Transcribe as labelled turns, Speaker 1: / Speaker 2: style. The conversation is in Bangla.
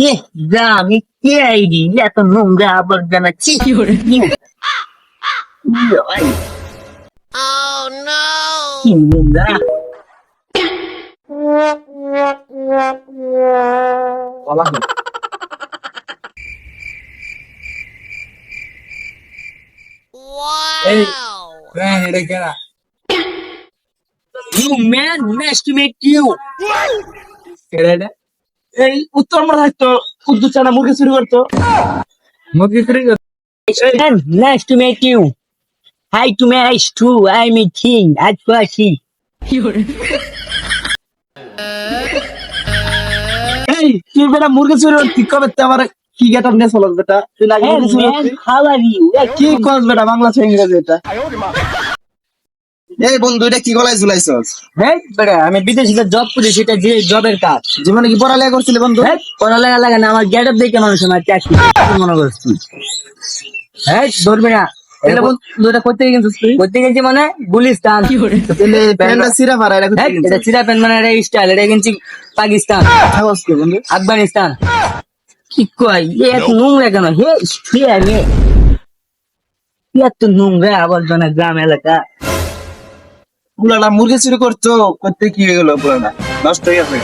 Speaker 1: ইয়ে আমি কে আইডি? এত নোংরা আবর্জনা ছি। কি নোংরা?
Speaker 2: এই ম্যান এটা কেনা
Speaker 1: you man nice to meet you
Speaker 3: এই উত্তর আমরা থাকতো কুদ্দু চানা মুরগি চুরি করতো।
Speaker 2: মুরগি চুরি কর
Speaker 1: man nice to meet you hi too much two I me king আজ পাশি
Speaker 3: এই তুই বেটা মুরগি চুরি করতি কবে তে আমার কি গেট আপ বেটা? তুই লাগে মুরগি চুরি করতি?
Speaker 1: হাউ আর ইউ
Speaker 3: কি কস বেটা বাংলা ইংরেজি এটা?
Speaker 4: এই বন্ধু এটা কি গলায় ঝুলাইছস?
Speaker 1: হ্যাঁ বেটা আমি বিদেশিতে জব করি সেটা যে জবের কাজ।
Speaker 4: জীবনে কি পড়ালেখা করছিলি বন্ধু?
Speaker 1: হ্যাঁ পড়ালেখা লাগে না আমার গেট আপ দেখে মানুষ আমার চাকরি মনে করছিস হ্যাঁ ধরবি না মানে গুলিস্তান। মানে পাকিস্তান। আফগানিস্তান। কি কয়? এত নোংরা কেন? হে শুয়ে মে এত নোংরা আবর্জনা গ্রাম এলাকা।
Speaker 4: পুরাটা মুরগি চুরি করতো করতে কি হয়ে গেল পুলাটা নষ্ট হয়ে গেছে।